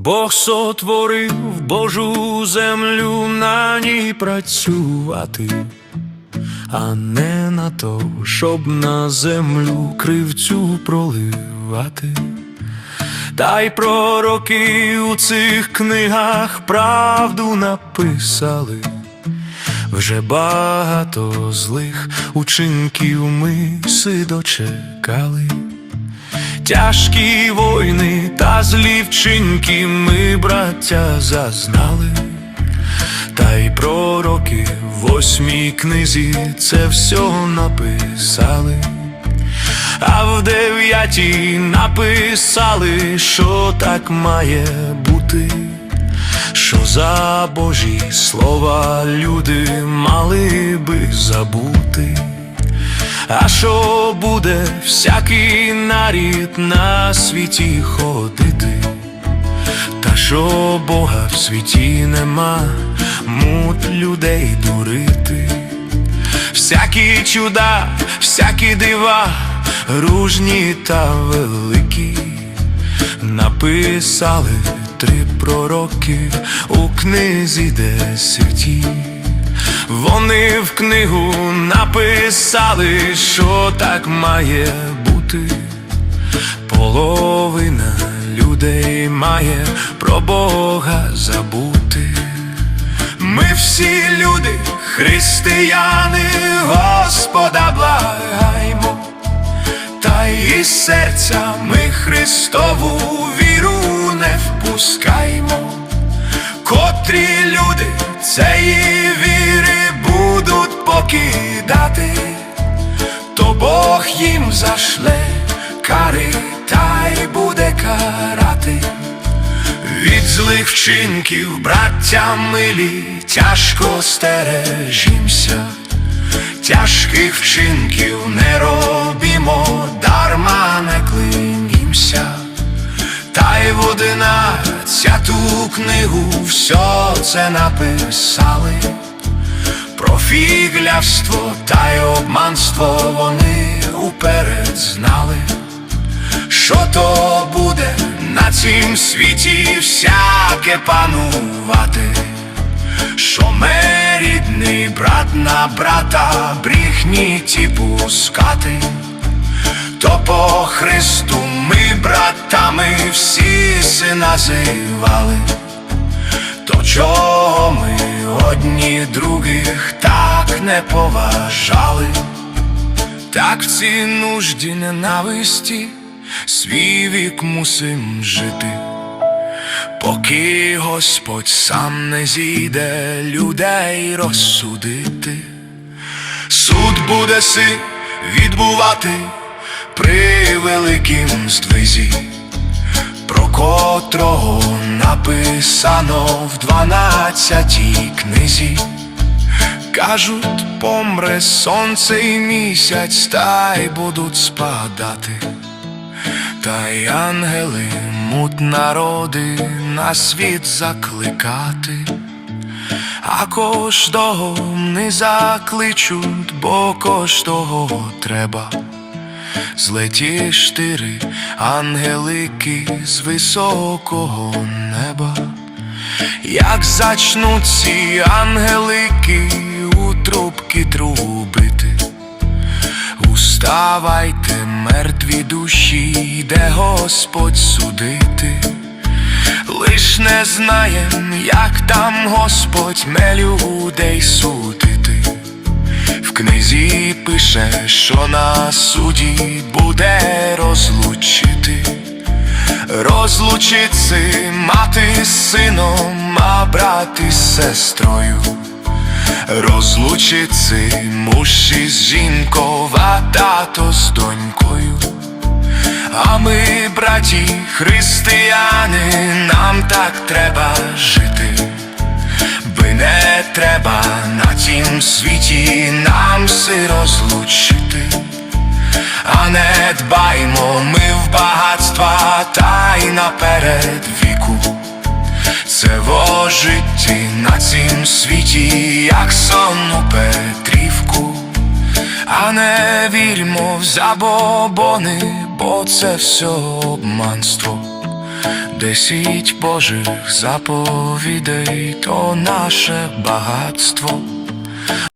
Бог сотворив Божу землю на ній працювати, а не на то, щоб на землю кривцю проливати. Та й пророки у цих книгах правду написали. Вже багато злих учинків ми си дочекали. Тяжкі війни та злі ми, браття, зазнали, та й пророки в восьмій книзі це все написали, а в дев'ятій написали, що так має бути, що за Божі слова люди мали би забути. А що буде всякий нарід на світі ходити? Та що Бога в світі нема, мут людей дурити. Всякі чуда, всякі дива, ружні та великі, написали три пророки у книзі десяті. Вони в книгу написали, що так має бути. Половина людей має про Бога забути. Ми всі люди, християни, Господа благаймо, та й серця ми Христову віру не впускаймо котрі люди віри будуть покидати, то Бог їм зашле кари та й буде карати. Від злих вчинків, браття милі, тяжко стережімся, тяжких вчинків не робімо, дарма не клинімся. Та й в одинадцяту книгу все це написали. Про фіглявство та й обманство вони уперед знали, що то буде на цім світі всяке панувати, що ми рідний брат на брата брехні ті пускати? То по Христу ми братами всі си називали, то чого ми одні других так не поважали, так в цій нужді ненависті свій вік мусим жити, поки Господь сам не зійде людей розсудити. Суд буде си відбувати при великім здвизі, котрого написано в дванадцятій книзі. Кажуть, помре сонце і місяць, та й будуть спадати, та й ангели мут народи на світ закликати. А кожного не закличуть, бо кожного треба. Злеті штири ангелики з високого неба, як зачнуть ці ангелики у трубки трубити, уставайте, мертві душі, йде Господь судити. Лиш не знаєм, як там Господь ме людей судити. Книзі пише, що на суді буде розлучити, розлучити мати з сином, а брат із сестрою, розлучити муж із жінкою, а тато з донькою. А ми, браті, християни, нам так треба жити, треба на тім світі нам си розлучити, а не дбаймо ми в багатства та й наперед віку. Це во житті на цім світі, як сон у Петрівку. А не вірмо в забобони, бо це все обманство. Десять Божих заповідей, то наше багатство.